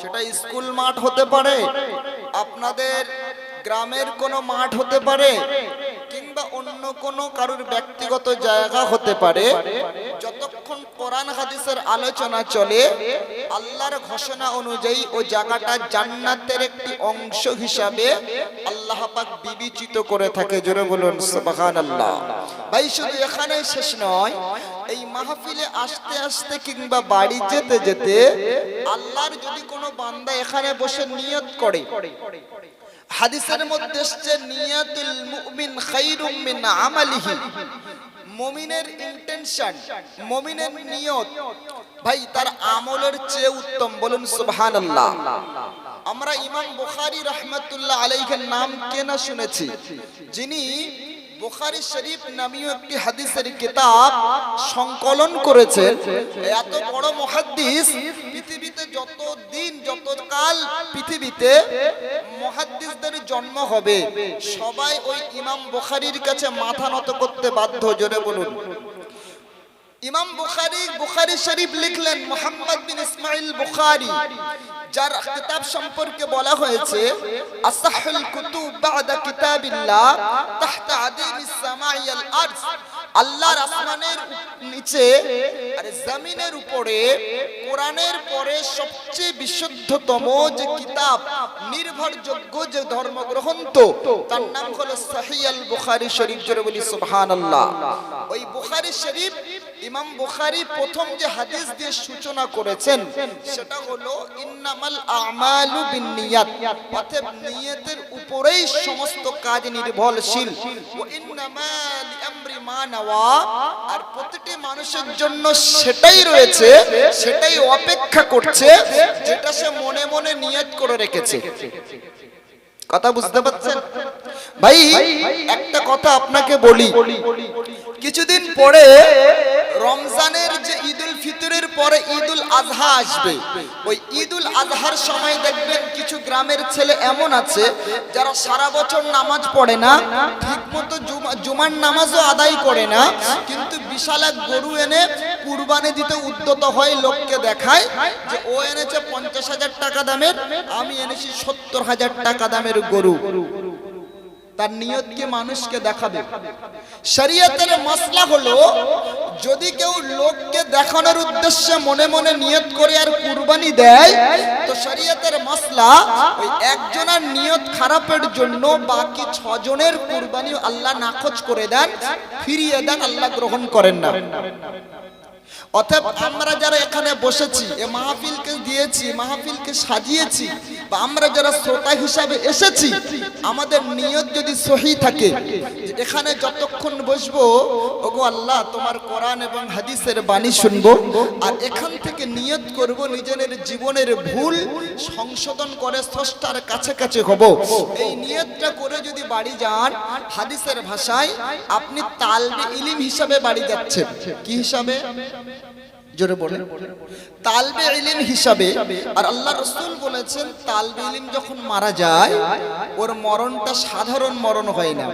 সেটা স্কুল মাঠ হতে পারে, আপনাদের গ্রামের কোনো মাঠ হতে পারে, কিংবা অন্য কোনো কারোর ব্যক্তিগত জায়গা হতে পারে, যতক্ষণ কোরআন হাদিসের আলোচনা চলে, আল্লাহর ঘোষণা অনুযায়ী ওই জায়গাটা জান্নাতের একটি অংশ হিসাবে আল্লাহ পাক বিবেচিত করে থাকে। জোরে বলুন, সুবহানাল্লাহ। ভাই, শুধু এখানেই শেষ নয় এই মাহফিলে আসতে আসতে কিংবা বাড়ি যেতে যেতে আল্লাহর যদি কোনো বান্দা এখানে বসে নিয়ত করে, হাদিসের মধ্যে এসছে, নিয়াতুল মুমিন খাইরুম মিন আমালিহি। মুমিনের ইন্টেনশন মুমিনের নিয়ত, ভাই, তার আমলের চেয়ে উত্তম, বলুন সুবহানাল্লাহ। আমরা ইমাম বুখারী রাহমাতুল্লাহ আলাইহির নাম কেনা শুনেছি। যিনি বুখারী শরীফ নামীয় একটি হাদিসের কিতাব সংকলন করেছে। এত বড় মহাদ্দিস পৃথিবীতে যত দিন, যত কাল পৃথিবীতে মহাদ্দিসদের জন্ম হবে, সবাই ওই ইমাম বোখারির কাছে মাথা নত করতে বাধ্য, জোরে বলুন। ইমাম বুখারি বুখারি শরীফ লিখলেন মোহাম্মদ বিন ইসমাইল বুখারী, যার কিতাব সম্পর্কে বলা হয়েছে, আসাহুল কুতুব বাদা কিতাবিল্লাহ তাহতা আদিমিস সামাই আল আরজ আল্লাহর আসমানের নিচে, আর জমিনের উপরে, কোরআনের পরে সবচেয়ে বিশুদ্ধতম যে কিতাব, নির্ভরযোগ্য যে ধর্মগ্রন্থ, তার নাম হলো সহিহ আল বুখারী শরীফ, জোরে বলি সুবহানাল্লাহ। ওই বুখারী শরীফ ইমাম বুখারি প্রথম যে হাদিস দিয়ে সূচনা করেছেন, সেটা হলো, ইন্নামাল আমালু বিন্নিয়াত অতএব নিয়তের উপরেই সমস্ত কাজ নির্ভরশীল। ওয়া ইন্নামা লিআমরি মা নাওয়া, আর প্রতিটি মানুষের জন্য সেটাই রয়েছে, সেটাই অপেক্ষা করছে, যেটা সে মনে মনে নিয়ত করে রেখেছে। কথা বুঝতে পারছেন? ভাই, একটা কথা আপনাকে বলি। কিছুদিন পরে রমজানের যে ঈদুল ফিতরের পরে ঈদুল আজহা আসবে, ওই ঈদুল আজহার সময় দেখবেন কিছু গ্রামের ছেলে এমন আছে, যারা সারা বছর নামাজ পড়ে না, ঠিকমতো জুমা- জুমার নামাজও আদায় করে না, কিন্তু বিশাল এক গরু এনে কুরবানি দিতে উদ্যত হয়, লোককে দেখায় যে ও এনেছে পঞ্চাশ হাজার টাকা দামের, আমি এনেছি সত্তর হাজার টাকা দামের গরু। তার নিয়তকে মানুষকে দেখাবে? শরীয়তের মাসলা হলো যদি কেউ লোককে দেখানোর উদ্দেশ্যে মনে মনে নিয়ত করে আর কুরবানি দেয় তো শরীয়তের মাসলা ওই একজনের নিয়ত খারাপের জন্য বাকি ছজনের কুরবানি আল্লাহ নাকচ করে দেন ফিরিয়ে দেন আল্লাহ গ্রহণ করেন না। অতএব আমরা যারা এখানে বসেছি, এ মাহফিলকে দিয়েছি, মাহফিলকে সাজিয়েছি, বা আমরা যারা শ্রোতা হিসাবে এসেছি, আমাদের নিয়ত যদি সহি থাকে এখানে যতক্ষণ বসবো, ওগো আল্লাহ তোমার কোরআন এবং হাদিসের বাণী শুনব, আর এখান থেকে নিয়ত করব নিজের জীবনের ভুল সংশোধন করে স্রষ্টার কাছে কাছে হব। এই নিয়তটা করে যদি বাড়ি যান, হাদিসের ভাষায়, আপনি তালবে ইলিম হিসাবে বাড়ি যাচ্ছেন। কি হিসাবে? জোরে বলে তালবে ইলিম হিসাবে, আর আল্লাহ রসুল বলেছেন, তালবে ইলিম যখন মারা যায়, ওর মরণটা সাধারণ মরণ হয় না।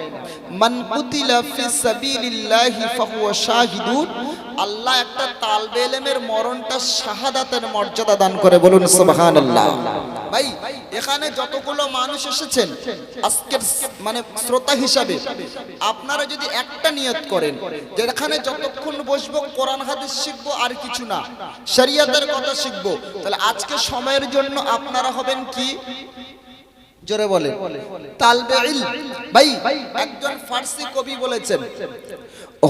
মান কুতিলা ফি সাবিলিল্লাহি ফাহুয়া শাহিদুন, আল্লাহ একটা তালবে ইলমের মরণটা শাহাদাতের মর্যাদা দান করে বলুন, সুবহানাল্লাহ। ভাই, এখানে যতগুলো মানুষ এসেছেন, আজকের মানে শ্রোতা হিসাবে, আপনারা যদি একটা নিয়ত করেন, যে এখানে যতক্ষণ বসবো, কোরআন, হাদিস শিখব, আর কিছু না, শরিয়াতের কথা শিখব, তাহলে আজকে সময়ের জন্য আপনারা হবেন কি? জোরে বলে তালবে ইল। ভাই, একজন ফার্সি কবি বলেছেন,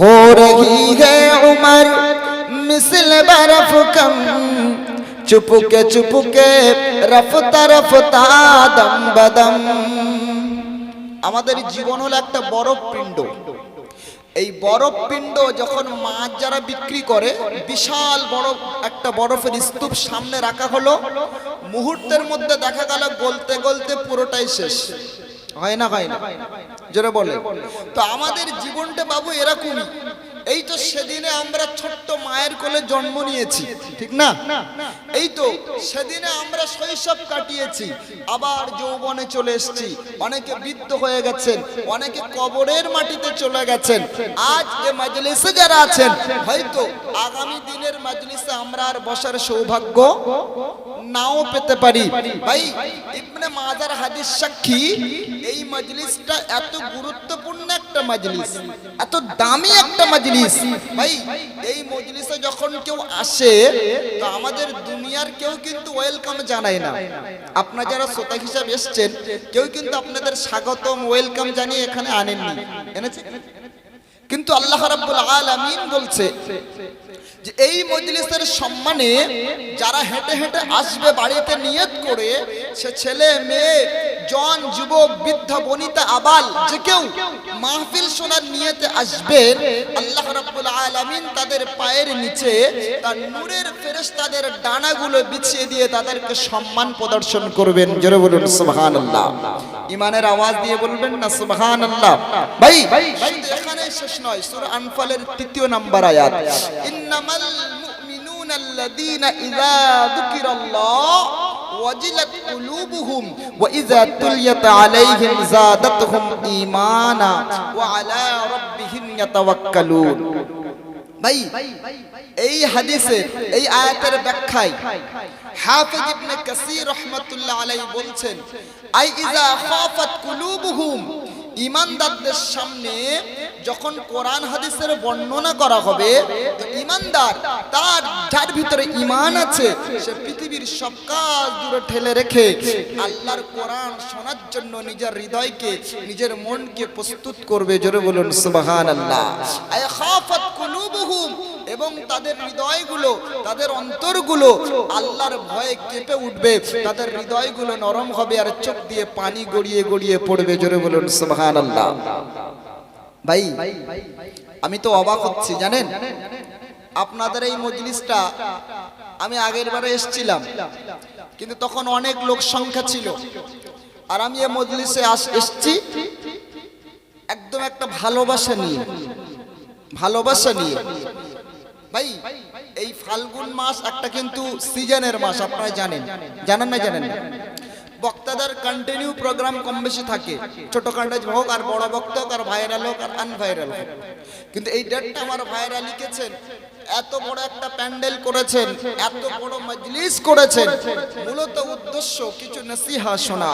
হো রহি হে উমর, মিসল বরফ কম চুপুকে চুপুকে, রফতা রফতা, দম বদম। আমাদের জীবন হলো একটা বরফ পিণ্ড। এই বরফ পিণ্ড যখন মাছ যারা বিক্রি করে, বিশাল বড় একটা বরফের স্তূপ সামনে রাখা হলো। মুহূর্তের মধ্যে দেখা গেল গলতে গলতে পুরোটাই শেষ। হয় না হয় না? যেটা বলে তো আমাদের জীবনটা বাবু এরকমই। এই তো সেদিনে আমরা ছোট্ট মায়ের কোলে জন্ম নিয়েছি, ঠিক না? এই তো সেদিনে আমরা শৈশব কাটিয়েছি, আবার যৌবনে চলে এসেছি। অনেকে বৃদ্ধ হয়ে গেছেন, অনেকে কবরের মাটিতে চলে গেছেন। আজ এ মাজলিসে যারা আছেন, হয়তো আগামী দিনের মাজলিসে আমরা আর বসার সৌভাগ্য নাও পেতে পারি। ভাই, ইবনে মাজার হাদিস সাক্ষী, এই মাজলিসটা এত গুরুত্বপূর্ণ একটা মাজলিস, এত দামি একটা মাজলিস। ভাই এই মজলিসে যখন কেউ আসে তো আমাদের দুনিয়ার কেউ কিন্তু ওয়েলকাম জানায় না। আপনারা যারা শ্রোতা হিসাবে এসছেন কেউ কিন্তু আপনাদের স্বাগতম ওয়েলকাম জানিয়ে এখানে আনেননি। এনেছে? কিন্তু আল্লাহ রাব্বুল আলামিন বলছে যে এই মজলিসের সম্মানে যারা হেঁটে হেঁটে আসবে বাড়িতে নিয়ত করে সে ছেলে মেয়ে জন যুবক বৃদ্ধা বনিতা আবাল যে কেউ মাহফিল শোনার নিয়তে আসবেন আল্লাহ রাব্বুল আলামিন তাদের পায়ের নিচে তার নূরের ফেরেশতাদের ডানাগুলো বিছিয়ে দিয়ে তাদেরকে সম্মান প্রদর্শন করবেন। জোরে বলুন সুবহানাল্লাহ। ইমানের আওয়াজ দিয়ে বলবেন না সুবহানাল্লাহ। ভাই শুধু এখানে শেষ নয় সূরা আনফালের তৃতীয় নাম্বার আয়াত। মুমিনুনা আল্লাযীনা ইযা যুকিরাল্লাহ ওয়াজিলাত কুলুবুহুম ওয়া ইযা তুলিয়াত আলাইহিম যাদাতহুম ঈমানা ওয়া আলা রাব্বিহিম ইয়াতাওয়াক্কালুন ভাই, এই হাদিসের এই আয়াতের ব্যাখ্যায় হাফিজ ইবনে কাসির রাহমাতুল্লাহ আলাইহি বলছেন, আই ইজা খাফাত কুলুবুহুম ইমানদারদের সামনে যখন কোরআন হাদিসের বর্ণনা করা হবে ইমানদার তার যার ভিতরে ইমান আছে, সে পৃথিবীর সব কাজ দূরে ঠেলে রেখে আল্লাহর কোরআন শোনার জন্য নিজের হৃদয়কে, নিজের মনকে প্রস্তুত করবে। জোরে বলুন খাফাত কুলুবুহুম। এবং তাদের হৃদয়গুলো, তাদের অন্তরগুলো আল্লাহর ভয়ে কেঁপে উঠবে। তাদের হৃদয়গুলো নরম হবে আর চোখ দিয়ে পানি গড়িয়ে গড়িয়ে পড়বে। জোরে বলুন সুবহান আল্লাহ ভাই, আমি তো অবাক হচ্ছি, জানেন? আপনাদের এই মজলিসটা আমি আগের বারে এসেছিলাম, কিন্তু তখন অনেক লোক সংখ্যা ছিল। আর আমি এই মজলিসে এসেছি একদম একটা ভালোবাসা নিয়ে ভালোবাসা নিয়ে। ভাই, এই ফাল্গুন মাস একটা কিন্তু সিজনের মাস, আপনারা জানেন। জানেন না জানেন না? বক্তাদের কন্টিনিউ প্রোগ্রাম কম বেশি থাকে। ছোট কান্ডাজ হোক আর বড় বক্তা হোক আর ভাইরাল হোক, আর আনভাইরাল হোক। কিন্তু এই ডেটটা আমার ভাইরা লিখেছেন। এত বড় একটা প্যান্ডেল করেছেন, এত বড় মজলিস করেছেন। মূলত উদ্দেশ্য কিছু নসিহা শোনা,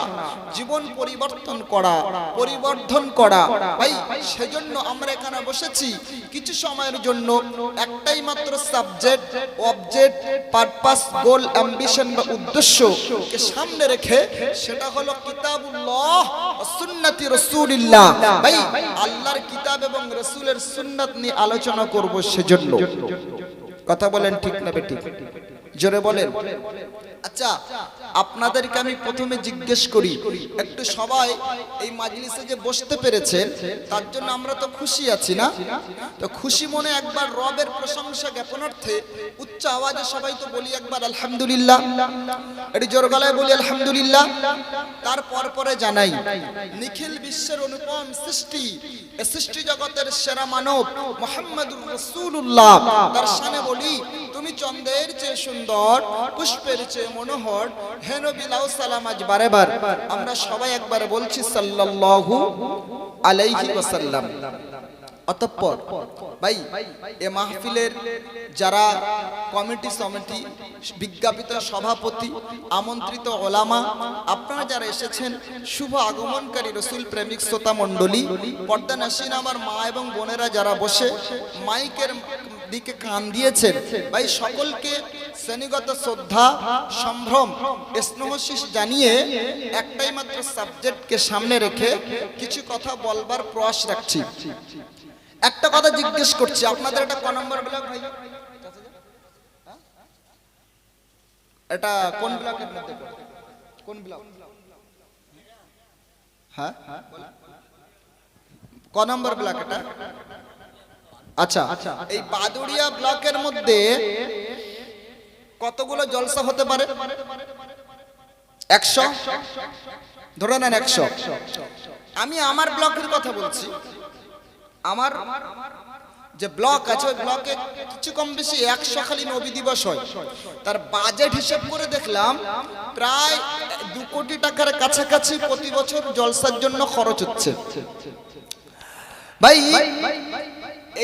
জীবন পরিবর্তন করা, পরিবর্ধন করা। ভাই, সেজন্য আমরা এখানে বসেছি কিছু সময়ের জন্য। একটাই মাত্র subject object purpose goal ambition বা উদ্দেশ্যকে সামনে রেখে সেটা হলো কিতাবুল্লাহ সুন্নতি রাসূলিল্লাহ। ভাই, আল্লাহর কিতাব এবং রাসূলের সুন্নাত নিয়ে আলোচনা করব সেজন্য। কথা বলেন ঠিক না বেঠিক। জোরে বলেন। আচ্ছা আপনাদেরকে আমি প্রথমে জিজ্ঞেস করি, একটু সবাই এই মাজলিসে যে বসতে পেরেছেন তার জন্য আমরা তো খুশি আছি না? তো খুশি মনে একবার রবের প্রশংসা জ্ঞাপনার্থে উচ্চ আওয়াজে সবাই তো বলি একবার আলহামদুলিল্লাহ। এটি জোর গলায় বলি আলহামদুলিল্লাহ। তারপর পরে জানাই, নিখিল বিশ্বের অনুপম সৃষ্টি সৃষ্টি জগতের সেরা মানব মোহাম্মদুর রাসূলুল্লাহ। তার সামনে বলি চন্দ্রের চেয়ে সুন্দর, পুষ্পের চেয়ে মনোহর, হেন বিলাও সালাম আজ বারে বার আমরা সবাই একবার বলছি সাল্লাল্লাহু আলাইহি ওয়াসাল্লাম। অতঃপর, ভাই, এ মাহফিলের যারা কমিটি সমিতি, বিজ্ঞাপিত সভাপতি, আমন্ত্রিত ওলামা, আপনারা যারা এসেছেন, শুভ আগমনকারী রসুল প্রেমিক শ্রোতা মণ্ডলী, পর্দা নাসিন আমার মা এবং বোনেরা যারা বসে, মাইকের দিকে কান দিয়েছেন। ভাই, সকলকে শ্রেণীগত শ্রদ্ধা, সম্ভ্রম, স্নেহশিস জানিয়ে একটাই মাত্র সাবজেক্টকে সামনে রেখে কিছু কথা বলবার প্রয়াস রাখছি। একটা কথা জিজ্ঞেস করছি, আপনাদের এটা ক নম্বর ব্লক ভাই? এটা কোন মধ্যে কোন ব্লক? হ্যাঁ? ক নম্বর ব্লক এটা? আচ্ছা এই বাদুড়িয়া ব্লকের মধ্যে কতগুলো জলসা হতে পারে? একশো? ধরে নেন একশো। আমি আমার ব্লকের কথা বলছি। আমার যে ব্লক আছে ওই ব্লকে কিছু কম বেশি একশো খালি নবী দিবস হয়। তার বাজেট হিসেব করে দেখলাম প্রায় দু কোটি টাকার কাছাকাছি প্রতি বছর জলসার জন্য খরচ হচ্ছে। ভাই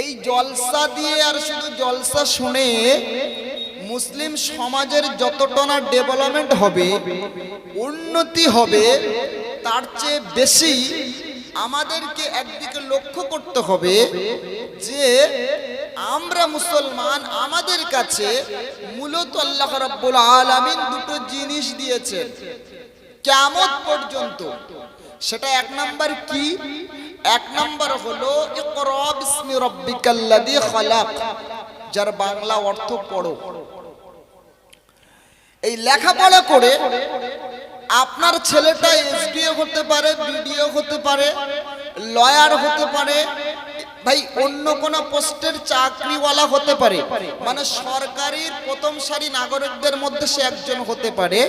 এই জলসা দিয়ে আর শুধু জলসা শুনে মুসলিম সমাজের যতটা না ডেভেলপমেন্ট হবে, উন্নতি হবে, তার চেয়ে বেশি আমাদেরকে একদিকে লক্ষ্য করতে হবে যে আমরা মুসলমান, আমাদের কাছে মূলত আল্লাহ রাব্বুল আলামিন দুটো জিনিস দিয়েছেন। কেমন পর্যন্ত। সেটা এক নাম্বার কি? এক নম্বর হলো যার বাংলা অর্থ পড়ো। এই লেখাপড়া করে আপনার ছেলেটা এসডিও হতে পারে, বিডিও হতে পারে, লয়ার হতে পারে ভাই, অন্য কোন পোস্টের চাকরিওয়ালা হতে পারে। মানে সরকারি প্রথম সারি নাগরিকদের মধ্যে সে একজন হতে পারে।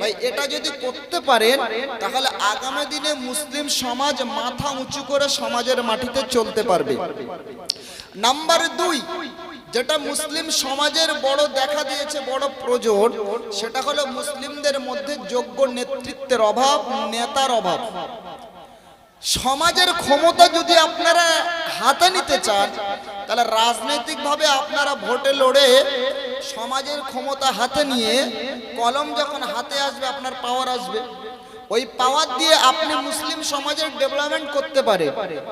ভাই, এটা যদি করতে পারেন, তাহলে আগামী দিনে মুসলিম সমাজ মাথা উঁচু করে সমাজের মাটিতে চলতে পারবে। নাম্বার দুই, যেটা মুসলিম সমাজের বড় দেখা দিয়েছে, বড় প্রয়োজন সেটা হলো মুসলিমদের মধ্যে যোগ্য নেতৃত্বের অভাব, নেতার অভাব। সমাজের ক্ষমতা যদি আপনারা হাতে নিতে চান, তাহলে রাজনৈতিকভাবে আপনারা ভোটে লড়ে সমাজের ক্ষমতা হাতে নিয়ে কলম যখন হাতে আসবে, আপনার পাওয়ার আসবে। ওই পাওয়ার দিয়ে আপনি মুসলিম সমাজের ডেভেলপমেন্ট করতে পারে।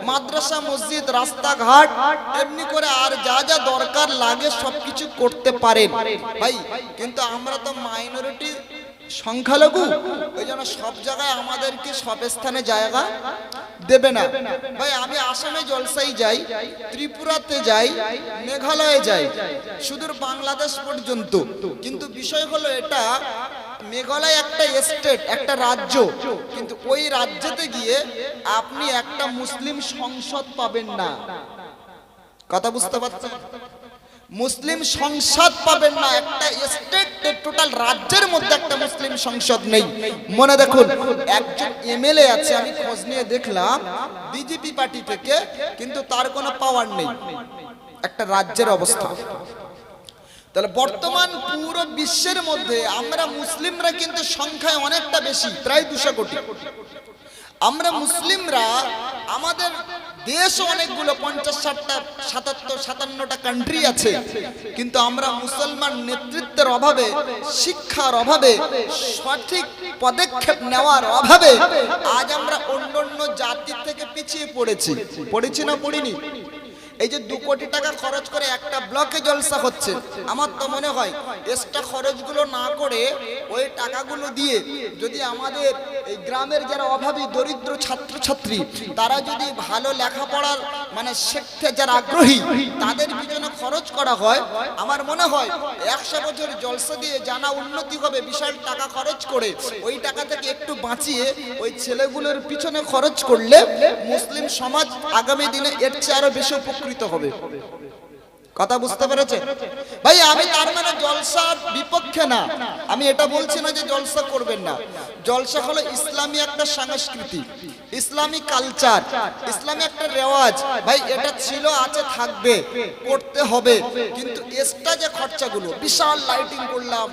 মাদ্রাসা, মসজিদ, রাস্তাঘাট, এমনি করে আর যা যা দরকার লাগে সবকিছু করতে পারেন। ভাই, কিন্তু আমরা তো মাইনরিটি সংখ্যালঘু? ওই জন্য সব জায়গায় আমাদেরকে সব স্থানে জায়গা দেবে না। ভাই, আমি আসামে জলসাই যাই, ত্রিপুরাতে যাই, মেঘালয়ে যাই, সুদূর বাংলাদেশ পর্যন্ত। কিন্তু বিষয় হলো এটা, মেঘালয় একটা স্টেট, একটা রাজ্য। কিন্তু ওই রাজ্যতে গিয়ে আপনি একটা মুসলিম সংসদ পাবেন না। কথা বুঝতে পারছেন? মুসলিম সংসদ পাবেন না। একটা স্টেট টোটাল রাজ্যের মধ্যে একটা মুসলিম সংসদ নেই। মনে দেখুন, একজন এমএলএ আছে, আমি খোঁজ নিয়ে দেখলাম, বিজেপি পার্টি থেকে, কিন্তু তার কোনো পাওয়ার নেই। একটা রাজ্যের অবস্থা। তাহলে বর্তমান পুরো বিশ্বের মধ্যে আমরা মুসলিমরা কিন্তু সংখ্যায় অনেকটা বেশি, প্রায় দুশো কোটি। আমরা মুসলিমরা আমাদের দেশ অনেকগুলো পঞ্চাশ ষাটটা, সাতাত্তর, সাতান্নটা কান্ট্রি আছে। কিন্তু আমরা মুসলমান নেতৃত্বের অভাবে, শিক্ষার অভাবে, সঠিক পদক্ষেপ নেওয়ার অভাবে আজ আমরা অন্য অন্য জাতির থেকে পিছিয়ে পড়েছি। পড়েছি না পড়িনি? এই যে দু কোটি টাকা খরচ করে একটা ব্লকে জলসা হচ্ছে, আমার তো মনে হয় এক্সট্রা খরচগুলো না করে ওই টাকাগুলো দিয়ে যদি আমাদের এই গ্রামের যারা অভাবী, দরিদ্র ছাত্রছাত্রী, তারা যদি ভালো লেখাপড়ার মানে শিখতে যারা আগ্রহী, তাদের পিছনে খরচ করা হয়? আমার মনে হয় একশো বছর জলসা দিয়ে জানা উন্নতি হবে, বিশাল টাকা খরচ করে ওই টাকা থেকে একটু বাঁচিয়ে ওই ছেলেগুলোর পিছনে খরচ করলে মুসলিম সমাজ আগামী দিনে এর চেয়ে আরও বেশি উপকৃত হবে। কথা বুঝতে পেরেছে? ভাই, আমি তার মানে জলসার বিপক্ষে না। আমি এটা বলছি না যে জলসা করবেন না। জলসা হলো ইসলামী একটা সংস্কৃতি, ইসলামী কালচার, ইসলামী একটা রেওয়াজ। ভাই, এটা ছিল, আছে, থাকবে, করতে হবে। কিন্তু এক্সট্রা যে খরচাগুলো, বিশাল লাইটিং করলাম,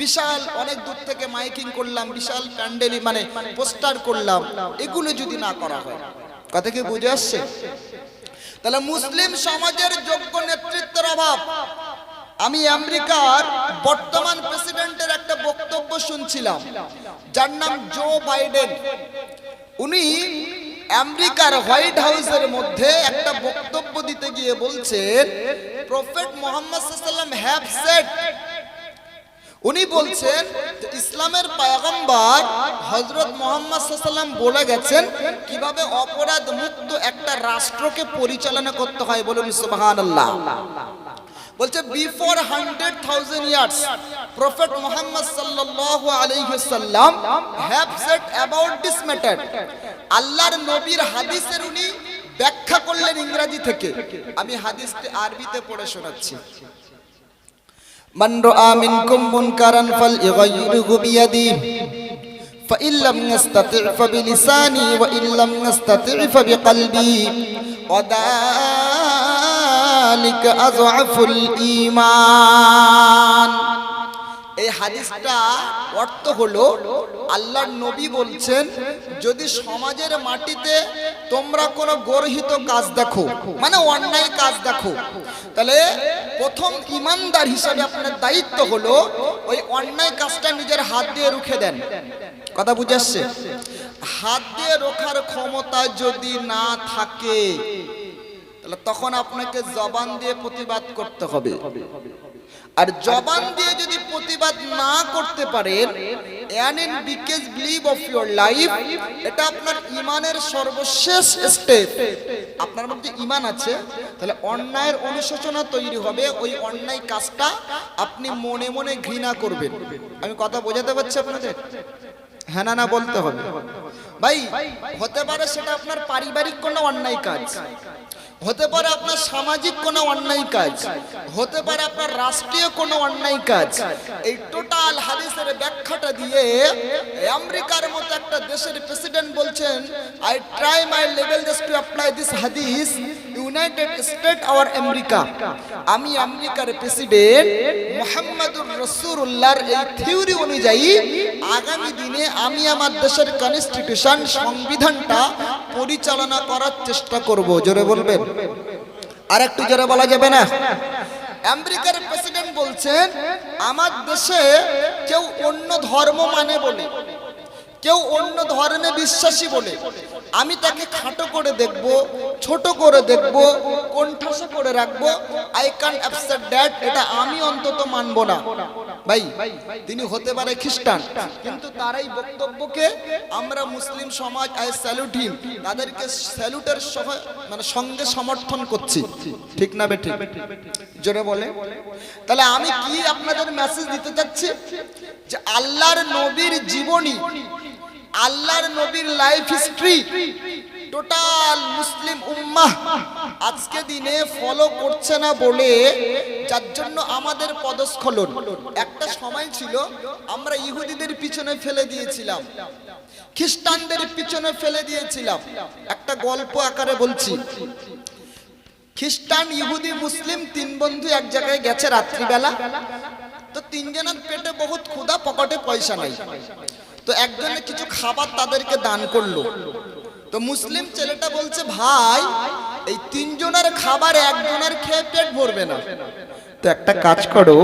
বিশাল অনেক দূর থেকে মাইকিং করলাম, বিশাল প্যান্ডেলি মানে পোস্টার করলাম, এগুলো যদি না করা হয়, কথা কি বুঝে আসছে? তাহলে মুসলিম সমাজের যোগ্য নেতৃত্বের অভাব। আমি আমেরিকার বর্তমান প্রেসিডেন্টের একটা বক্তব্য শুনছিলাম। যার নাম জো বাইডেন। উনি আমেরিকার হোয়াইট হাউসের মধ্যে একটা বক্তব্য দিতে গিয়ে বলছেন প্রফেট মোহাম্মদ হ্যাভ সেড উনি বলছেন, ইসলামের পায়গম্বর হজরত মোহাম্মদ সাল্লাম বলে গেছেন, কীভাবে অপরাধ মুক্ত একটা রাষ্ট্রকে পরিচালনা করতে হয় বলুন সুবহানাল্লাহ। বলছে before hundred thousand years prophet Muhammad সাল্লাল্লাহু আলাইহি সাল্লাম have said about this matter আল্লাহর নবীর হাদিসের উনি ব্যাখ্যা করলেন ইংরেজি থেকে। আমি হাদিসটি আরবিতে পড়ে শোনাচ্ছি। من رأى منكم منكرا فليغيره بيدي. فإن لم يستطع فبلساني وإن لم يستطع فبقلبي. وذلك أضعف الإيمان. এই হাদিসটা অর্থ হলো আল্লাহর নবী বলছেন, যদি সমাজের মাটিতে তোমরা কোনো গর্হিত কাজ দেখো মানে অন্যায় কাজ দেখো, তাহলে প্রথম ইমানদার হিসাবে আপনার দায়িত্ব হলো ওই অন্যায় কাজটা নিজের হাত দিয়ে রুখে দেন। কথা বুঝে আসছে? হাত দিয়ে রোখার ক্ষমতা যদি না থাকে, তাহলে তখন আপনাকে জবান দিয়ে প্রতিবাদ করতে হবে। আর জবান দিয়ে যদি প্রতিবাদ না করতে পারেন an in because believe of your life এটা আপনার ইমানের সর্বশেষ স্টেপ আপনার মধ্যে ইমান আছে, তাহলে অন্যায়ের অনুশোচনা তৈরি হবে, ওই অন্যায় কাজটা আপনি মনে মনে ঘৃণা করবেন। আমি কথা বোঝাতে পারছি আপনাদের? হ্যাঁ না না, বলতে হবে। ভাই, হতে পারে সেটা আপনার পারিবারিক কোনো অন্যায় কাজ। হতে পারে আপনার সামাজিক কোনো অন্যায় কাজ, হতে পারে আপনার রাষ্ট্রীয় কোনো অন্যায় কাজ। এই টোটাল হাদিসের ব্যাখ্যাটা দিয়ে আমেরিকার মতো একটা দেশের প্রেসিডেন্ট বলছেন I try my level just to apply this হাদিস ইউনাইটেড স্টেট আওয়ার আমেরিকা আমি আমেরিকার প্রেসিডেন্ট মোহাম্মদুর রসুল্লাহর এই থিওরি অনুযায়ী আগামী দিনে আমি আমার দেশের কনস্টিটিউশন সংবিধানটা পরিচালনা করার চেষ্টা করব। জোরে বলবেন? আর একটু জোরে বলা যাবে না? আমেরিকার প্রেসিডেন্ট বলছেন, আমার দেশে কেউ অন্য ধর্ম মানে বলে, কেউ অন্য ধর্মে বিশ্বাসী বলে আমি তাকে খাটো করে দেখব, ছোট করে দেখব, কোণঠাসা করে রাখব। আই ক্যান অ্যাপসেট দ্যাট এটা আমি অন্তত মানব না। ভাই, তিনি হতে পারে খ্রিস্টান, কিন্তু তার এই বক্তব্যকে আমরা মুসলিম সমাজ আই স্যালুট হিম তাদেরকে স্যালুটের মানে সঙ্গে সমর্থন করছি। ঠিক না বেঠিক? জোরে বলে। তাহলে আমি কি আপনাদের মেসেজ দিতে চাচ্ছি? যে আল্লাহর নবীর জীবনী আল্লাহর নবীর লাইফ হিস্ট্রি টোটাল মুসলিম উম্মাহ আজকে দিনে ফলো করছে না বলে যার জন্য আমাদের পদস্খলন। একটা সময় ছিল আমরা ইহুদিদের পিছনে ফেলে দিয়েছিলাম, খ্রিস্টানদের পিছনে ফেলে দিয়েছিলাম। একটা গল্প আকারে বলছি। খ্রিস্টান, ইহুদি, মুসলিম তিন বন্ধু এক জায়গায় গেছে রাত্রিবেলা। তো তিনজনের পেটে বহুত ক্ষুধা, পকেটে পয়সা নাই। তো একজনে কিছু খাবার তাদেরকে দান করল। তো মুসলিম ছেলেটা বলছে, ভাই, এই তিনজনের খাবার একজনের খেয়ে পেট ভরবে না। তো একটা কাজ করো,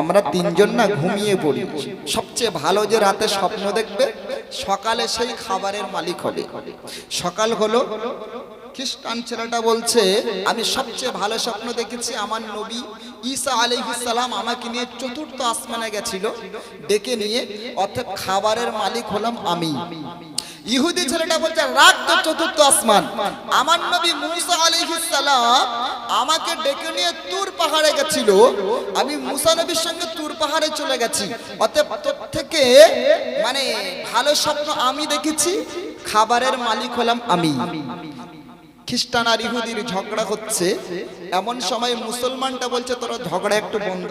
আমরা তিনজন না ঘুমিয়ে পড়ি। সবচেয়ে ভালো যে রাতে স্বপ্ন দেখবে, সকালে সেই খাবারের মালিক হবে। সকাল হলো খ্রিস্টান ছেলেটা বলছে, আমি সবচেয়ে ভালো স্বপ্ন দেখেছি আমার নবী ঈসা সালাম আমাকে নিয়ে চতুর্থ আসমানে গেছিল। ডেকে নিয়ে অর্থাৎ খাবারের মালিক হলাম আমি। ইহুদি ছেলেটা বলছে রাগ তো চতুর্থ আসমান। আমার নবী মুসা সালাম আমাকে ডেকে নিয়ে তুর পাহাড়ে গেছিল। আমি মুসা নবীর সঙ্গে তুর পাহাড়ে চলে গেছি। অতএব তোর থেকে মানে ভালো স্বপ্ন আমি দেখেছি, খাবারের মালিক হলাম আমি। খ্রিস্টান আর ইহুদির ঝগড়া হচ্ছে, এমন সময় মুসলমানটা বলছে, তোরা ঝগড়া একটু বন্ধ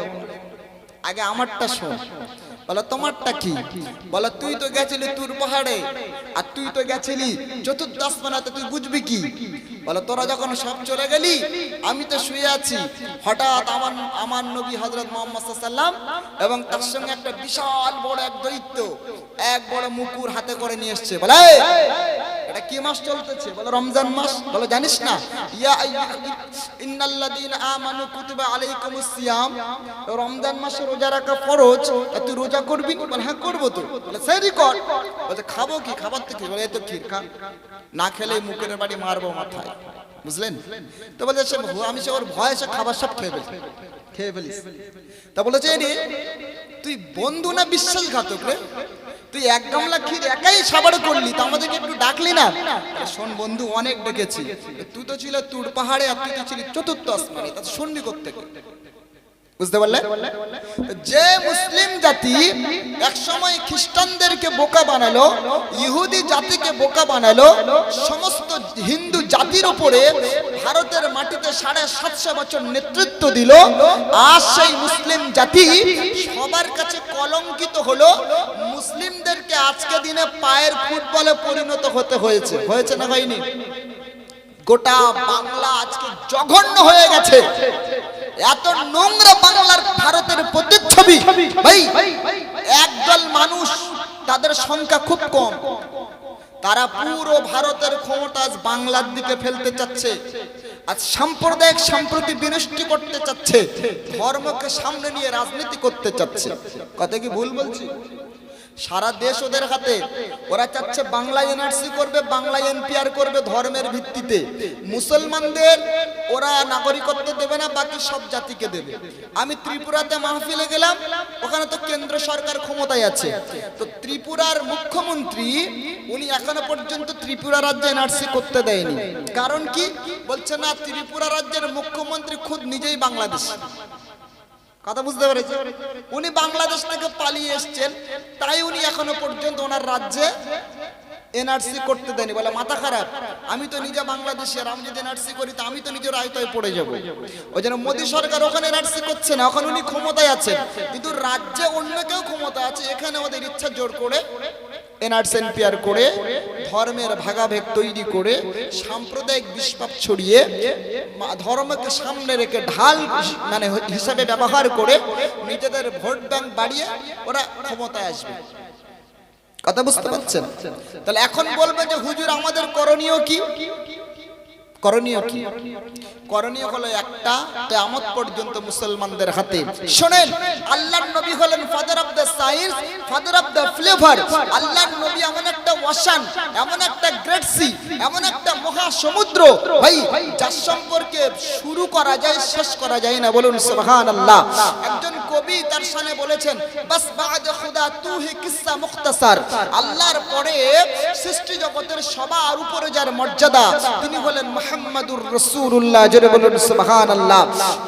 আগে আমারটা শোন। বলো, তোমারটা কি? বলো, তুই তো গেছিলি তুর পাহাড়ে, আর তুই তো গেছিলি চতুর্থ আসমানাতে, তুই বুঝবি কি? বলো, তোরা যখন সব চলে গেলি, আমি তো শুয়ে আছি। হঠাৎ আমার আমার নবী হজরত মোহাম্মদ সাল্লাম এবং তার সঙ্গে একটা বিশাল বড় এক দৈত্য, এক বড় মুকুর হাতে করে নিয়ে এসছে। বলে এটা কি মাস চলতেছে? বলো, রমজান মাস। বলো, জানিস না? ইয়া আমানু কুতিবা আলাইকুমুস সিয়াম। রমজান মাসে রোজা রাখা ফরজ তুই রোজা করবি? বলে হ্যাঁ করব তো। বলে সেই কর। বলছে, খাব কি? খাবার তো কি? বলে, এই তো ক্ষীর, খা। না খেলে মুখের বাড়ি মারবো মাথায়। বুঝলেন? তো বলছে সে আমি সে ওর ভয়ে সে খাবার সব খেয়ে ফেলি, খেয়ে ফেলিস। তা বলেছে রে তুই বন্ধু না বিশ্বাসঘাতক রে? তুই এক গামলা ক্ষীর একাই সাবার করলি, তা আমাদেরকে একটু ডাকলি না? শোন বন্ধু, অনেক ডেকেছি। তুই তো ছিল তুর পাহাড়ে আর তুই তো ছিলি চতুর্থ আসমানে, তা শুনবি করতে বুঝতে পারলে? যে মুসলিম জাতি এক সময় খ্রিস্টানদেরকে বোকা বানালো, ইহুদি জাতিকে বোকা বানালো, সমস্ত হিন্দু জাতির উপরে ভারতের মাটিতে সাড়ে সাতশো বছর নেতৃত্ব দিল, আর সেই মুসলিম জাতি সবার কাছে কলঙ্কিত হলো। মুসলিমদেরকে আজকে দিনে পায়ের ফুটবলে পরিণত হতে হয়েছে। হয়েছে না হয়নি? গোটা বাংলা আজকে জঘন্য হয়ে গেছে। এত নোংরা বাংলার ভারতের প্রতিচ্ছবি। ভাই, একদল মানুষ, তাদের সংখ্যা খুব কম। তারা পুরো ভারতের ক্ষমতা আজ বাংলার দিকে ফেলতে চাচ্ছে, আজ সাম্প্রদায়িক সম্প্রতি বিনষ্টি করতে চাচ্ছে, ধর্মকে সামনে নিয়ে রাজনীতি করতে চাচ্ছে। কথা কি ভুল বলছি? সারা দেশ ওদের হাতে। ওরা চাচ্ছে বাংলা এনআরসি করবে, বাংলা এনপিআর করবে ধর্মের ভিত্তিতে। মুসলমানদের ওরা নাগরিকত্ব দেবে না, বাকি সব জাতিকে দেবে। আমি ত্রিপুরাতে মাহফিলে গেলাম, ওখানে তো কেন্দ্র সরকার ক্ষমতায় আছে। তো ত্রিপুরার মুখ্যমন্ত্রী, উনি এখনও পর্যন্ত ত্রিপুরা রাজ্যে এনআরসি করতে দেয়নি। কারণ কি? বলছে, না, ত্রিপুরা রাজ্যের মুখ্যমন্ত্রী খুদ নিজেই বাংলাদেশ। কথা বুঝতে পেরেছি? উনি বাংলাদেশ থেকে পালিয়ে এসছেন, তাই উনি এখনও পর্যন্ত ওনার রাজ্যে এনআরসি করতে দেয়নি। বলে, মাথা খারাপ। আমি তো নিজে বাংলাদেশের আমি যদি এনআরসি করি, তো আমি তো নিজের আয়তায় পড়ে যাব। ওই জন্য মোদী সরকার ওখানে এনআরসি করছে না, ওখানে উনি ক্ষমতায় আছেন। কিন্তু রাজ্যে অন্য কেউ ক্ষমতা আছে, এখানে ওদের ইচ্ছা জোর করে এনআরসি এনপিআর করে ধর্মের ভাগাভেগ তৈরি করে সাম্প্রদায়িক বিস্পাপ ছড়িয়ে ধর্মকে সামনে রেখে ঢাল মানে হিসাবে ব্যবহার করে নিজেদের ভোট ব্যাংক বাড়িয়ে ওরা ক্ষমতায় আসবে। কথা বুঝতে পারছেন? তাহলে এখন বলবে যে, হুজুর, আমাদের করণীয় কি? করণীয় কি? করণীয় হলো একটা, কিয়ামত পর্যন্ত মুসলমানদের হাতে। শোনেন, আল্লাহর নবী হলেন father of the science father of the flavour আল্লাহর নবী এমন একটা ওয়াশান এমন একটা গ্রেট সি এমন একটা মহা সমুদ্র ভাই, যার সম্পর্কে শুরু করা যায়, শেষ করা যায় না, বলুন সুবহানাল্লাহ। একজন কবি তার সামনে বলেছেন, বাস বাদ খুদা তু হে কিসসা মুখতাসার। আল্লাহর পরে সৃষ্টি জগতের সবার উপরে যার মর্যাদা, তিনি হলেন মুহাম্মাদুর রাসূলুল্লাহ, জোরে বলুন সুবহানাল্লাহ।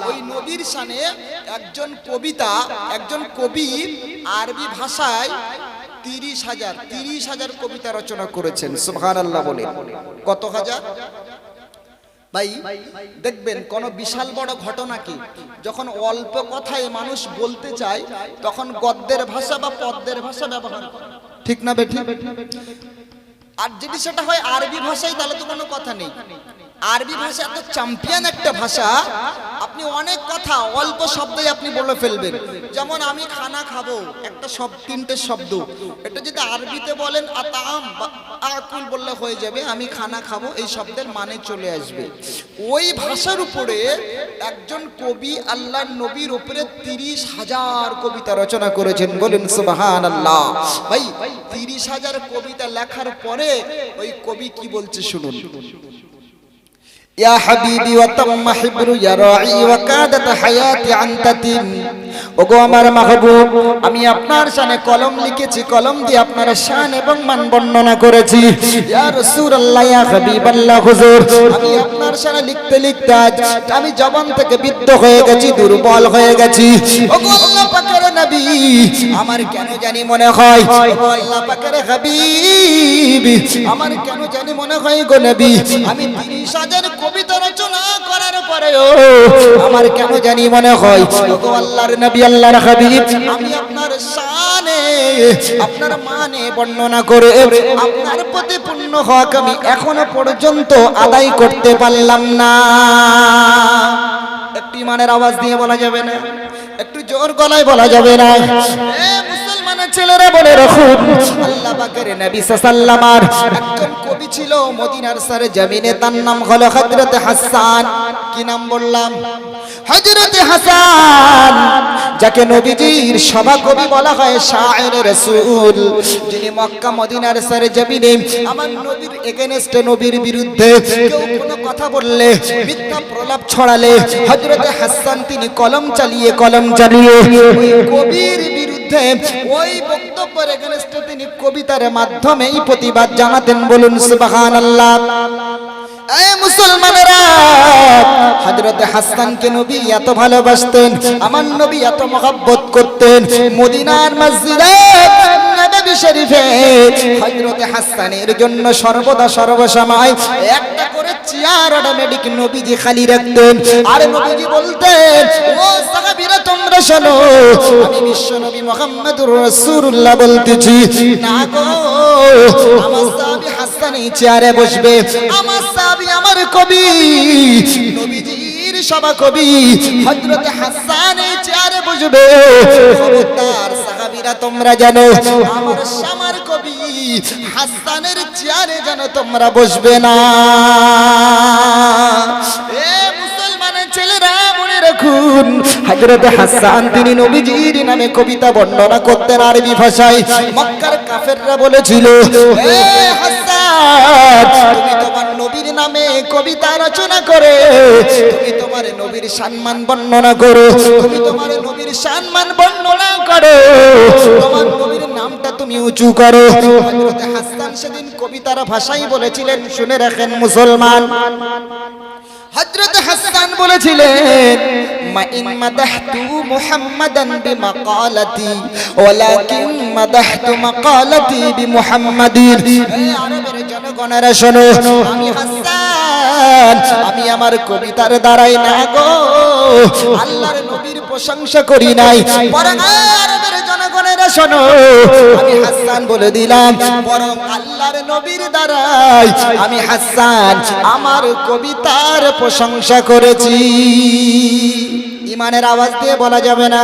ওই নবীর শানে একজন কবিতা, একজন কবি আরবি ভাষায় তিরিশ হাজার তিরিশ হাজার কবিতা রচনা করেছেন, সুবহানাল্লাহ বলে। কত হাজার? ভাই, দেখবেন কোন বিশাল বড় ঘটনা কি? যখন অল্প কথায় মানুষ বলতে চায়, তখন গদ্যের ভাষা বা পদ্মের ভাষা ব্যবহার করে। ঠিক না, বেঠি? আর যদি সেটা হয় আরবি ভাষায়, তাহলে তো কোনো কথা নেই। আরবি ভাষা এত চ্যাম্পিয়ন একটা ভাষা, আপনি অনেক কথা অল্প শব্দে আপনি বলে ফেলবেন। যেমন আমি খানা খাব, একটা সব তিনটে শব্দ। এটা যদি আরবিতে বলেন, আতাম আকুল বললে হয়ে যাবে, আমি খানা খাব, এই শব্দের মানে চলে আসবে। ওই ভাষার উপরে একজন কবি আল্লাহ নবীর উপরে তিরিশ হাজার কবিতা রচনা করেছেন, বলেন সুবাহান আল্লাহ ভাই, তিরিশ হাজার কবিতা লেখার পরে ওই কবি কি বলছে শুনুন। يا حبيبي وتم حبر يا راعي وكادت حياتي عن تتم ওগো আমার মাহবুব, আমি আপনার শানে কলম লিখেছি, কলম দিয়ে আপনার শান এবং মান বর্ণনা করেছি। কেন জানি মনে হয় আমি কবিতা রচনা করার পরেও আমার কেন জানি মনে হয় আল্লাহর আল্লাহর হাবিব, আমি আপনার শানে, আপনার মানে বর্ণনা করে আপনার প্রতি পূর্ণ হক আমি এখনও পর্যন্ত আদায় করতে পারলাম না। একটি মানের আওয়াজ দিয়ে বলা যাবে না, একটু জোর গলায় বলা যাবে না। মুসলমানের ছেলেরা বলে রাখুন, আল্লাহ পাকের নবী সাল্লামার একজন ছিল মদিনার সারে জমিনে, তার নাম হলো হযরত হাসান। কি নাম বললাম? হযরত হাসান, যাকে নবীজির সভা কবি বলা হয় শায়ের রাসূল, যিনি মক্কা মদিনার সারে জমিনে আমার নবীর এগেনস্টে নবীর বিরুদ্ধে কেউ কোনো কথা বললে, মিথ্যা প্রলাপ ছড়ালে হযরত হাসান তিনি কলম চালিয়ে কলম চালিয়ে কবির বিরুদ্ধে ওই বক্তব্যের এগেনস্টে তিনি কবিতার মাধ্যমেই প্রতিবাদ জানাতেন বলুন সুবহানাল্লাহ। এত ভালোবাসতেন, আমার এত মহব্বত করতেন, মদিনার মসজিদে নবী শরীফে হযরতে জন্য সর্বদা সর্বসময় একটা করে চেয়ার অটোমেটিক নবীজি খালি রাখতেন। আর নবীজি বলতেন, ও সাহাবীরা, তোমরা শোনো, আমি বিশ্ব নবী মুহাম্মদুর রাসূলুল্লাহ বলতেছি, না চেয়ারে বসবে। আমার সাহাবী আমার কবি সভা কবি হাসান এই চেয়ারে বসবে। তোমরা জানো, আমার কবি হাসানের চেয়ারে যেন তোমরা বসবে না। এ মুসলমানের ছেলেরা রাখুন। হযরত হাসান, তিনি নবীজির নামে কবিতা বর্ণনা করতেন আরবি ভাষায়। মক্কার কাফেররা বলেছিল, এ হাসান, তুমি তোমার নবীর নামে কবিতা রচনা করে, তুমি তোমার নবীর সম্মান বর্ণনা করো, তুমি তোমার নবীর সম্মান বর্ণনা করো, তোমার নবীর নামটা তুমি উঁচু করো। হযরত হাসান সেদিন কবিতার ভাষাই বলেছিলেন, শুনে রাখেন মুসলমান। হযরত হাসান বলেছিলেন মা ইন মুহাম্মাদান বিমাকালাতি, ওয়ালাকিন মাদাহতু মাকালাতি বিমুহাম্মাদিন আরবের আমি আমি আমার কবিতার দ্বারাই না গো, আল্লাহর নবীর প্রশংসা করি নাই। বরং আরবের শোনো। আমি হাসান বলে দিলাম, বরং আল্লাহর নবীর দ্বারাই আমি হাসান আমার কবিতার প্রশংসা করেছি। ইমানের আওয়াজ দিয়ে বলা যাবে না,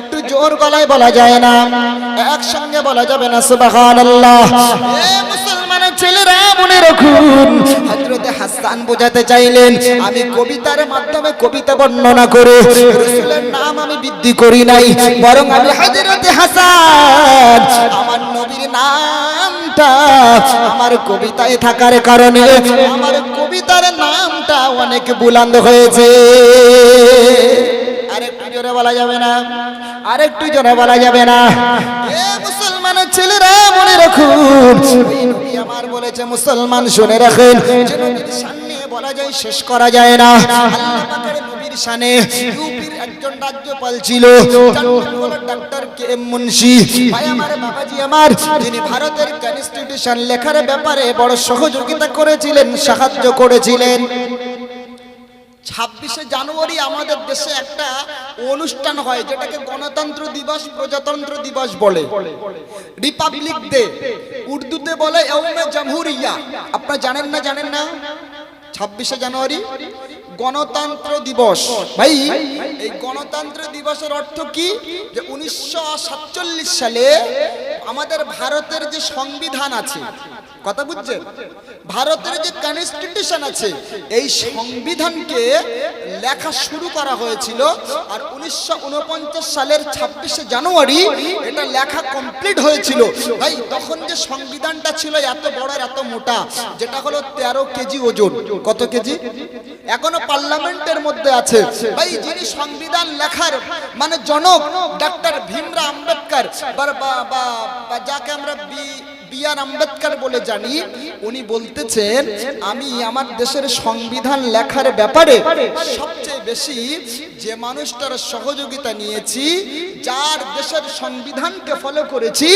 একটু জোর গলায় বলা যায় না, একসঙ্গে বলা যাবে না সুবাহ এ মুসলমানের ছেলেরা মনে রাখুন। হযরতে হাসান বোঝাতে চাইলেন, আমি কবিতার মাধ্যমে কবিতা বর্ণনা করে রাসূলের নাম আমি বৃদ্ধি করি নাই, বরং আমি হযরতে হাসান, আমার নবীর নামটা আমার কবিতায় থাকার কারণে আমার কবিতার নামটা অনেক বুলন্দ হয়েছে। আরেকটু জোরে বলা যাবে না, আরেকটু জোরে বলা যাবে না। ছেলেরা মনে রাখুন আমার বলেছে, মুসলমান শুনে রাখেন বলা যায় শেষ করা যায় না। শানে একজন ছিল কে এম মুন্সি। আমার বাবাজি আমার, যিনি ভারতের লেখার ব্যাপারে বড় সহযোগিতা করেছিলেন, সাহায্য করেছিলেন। ছাব্বিশে জানুয়ারি আমাদের দেশে একটা অনুষ্ঠান হয়, যেটাকে গণতন্ত্র দিবস, প্রজাতন্ত্র দিবস বলে। রিপাবলিক ডে উর্দুতে বলে জামহুরিয়া। আপনারা জানেন না জানেন না? ছাব্বিশে জানুয়ারি? গণতন্ত্র দিবস। ভাই, এই গণতন্ত্র দিবসের অর্থ কি? যে উনিশশো সাতচল্লিশ সালে আমাদের ভারতের যে সংবিধান আছে, কথা বুঝছেন? ভারতের যে কনস্টিটিউশন আছে, এই সংবিধানকে লেখা শুরু করা হয়েছিল আর উনিশশো উনপঞ্চাশ সালের ছাব্বিশে জানুয়ারি এটা লেখা কমপ্লিট হয়েছিল। ভাই, তখন যে সংবিধানটা ছিল এত বড় এত মোটা, যেটা হলো তেরো কেজি ওজন। কত কেজি? এখনও পার্লামেন্টের মধ্যে আছে। ভাই, যিনি সংবিধান লেখার মানে জনক, ডাক্তার ভীমরা আম্বেদকর, বা- যাকে আমরা বি বি আর আম্বেদকর বলে জানি, উনি বলতেছেন, আমি আমার দেশের সংবিধান লেখার ব্যাপারে সবচেয়ে বেশি যে মানুষটার সহযোগিতা নিয়েছি, যার দেশের সংবিধানকে ফলো করেছি,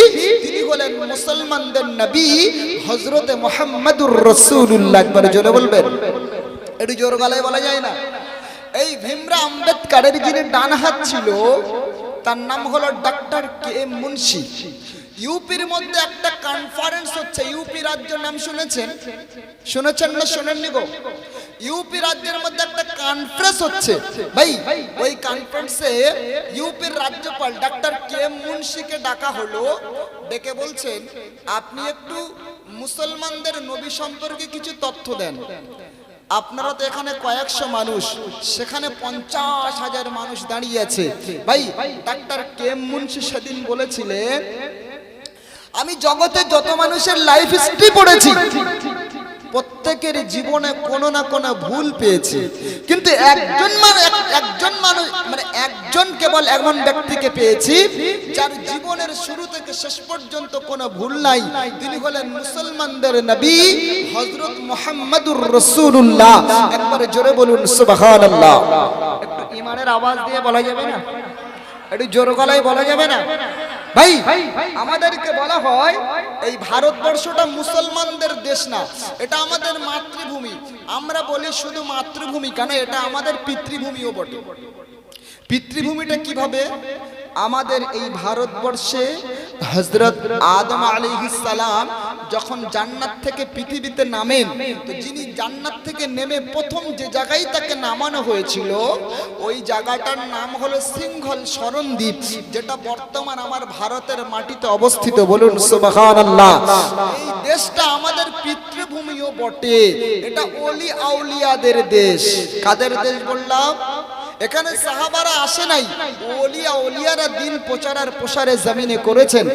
তিনি হলেন মুসলমানদের নবী হজরতে মোহাম্মদুর রসুল্লাহ একবার জোরে বলবেন। একটু জোর গলায় বলা যায় না। এই ভীমরা আম্বেদকারের যিনি ডান হাত ছিল, তার নাম হলো ডক্টর কে এম মুন্সি। ইউপির মধ্যে একটা কনফারেন্স হচ্ছে, ইউপি রাজ্যের নাম শুনেছেন? শুনেছেন না শোনেননি গো? ইউপি রাজ্যের মধ্যে একটা কনফারেন্স হচ্ছে। ভাই, ওই কনফারেন্সে ইউপির রাজ্যপাল ডক্টর কে এম মুন্সিকে ডাকা হলো। ডেকে বলছেন, আপনি একটু মুসলমানদের নবী সম্পর্কে কিছু তথ্য দেন। আপনারা তো এখানে কয়েকশো মানুষ, সেখানে পঞ্চাশ হাজার মানুষ দাঁড়িয়ে আছে। ভাই, ডাক্তার কেম মুন্সি সেদিন বলেছিলেন, আমি জগতে যত মানুষের লাইফ হিস্ট্রি পড়েছি প্রত্যেকের জীবনে কোনো না কোনো ভুল পেয়েছি। কিন্তু একজন মানে একজন মানুষ মানে একজন কেবল এমন ব্যক্তিকে পেয়েছি, যার জীবনের শুরু থেকে শেষ পর্যন্ত কোনো ভুল নাই। তিনি হলেন মুসলমানদের নবী হযরত মুহাম্মদুর রাসূলুল্লাহ। একবার জোরে বলুন, সুবহানাল্লাহ। একটু ইমানের আওয়াজ দিয়ে বলা যাবে না? একটু জোর গলায় বলা যাবে না? ভাই, আমাদেরকে বলা হয় এই ভারতবর্ষটা মুসলমানদের দেশ না, এটা আমাদের মাতৃভূমি। আমরা বলি শুধু মাতৃভূমি কেন, এটা আমাদের পিতৃভূমিও বটে। পিতৃভূমিটা কীভাবে? আমাদের এই ভারতবর্ষে হজরত আদম সালাম যখন জান্নাত থেকে পৃথিবীতে নামেন, তো যিনি জান্নাত থেকে নেমে প্রথম যে জায়গায় তাকে নামানো হয়েছিল, ওই জায়গাটার নাম হলো সিংহল শরণদ্বীপ, যেটা বর্তমান আমার ভারতের মাটিতে অবস্থিত। বলুন এই দেশটা আমাদের পিতৃভূমিও বটে। এটা অলি আউলিয়াদের দেশ। কাদের দেশ বললাম? এখানে সাহাবারা আসে নাই। ওলিয়া ওলিয়ারা দিন প্রচার আর প্রসারে জামিনে করেছেন।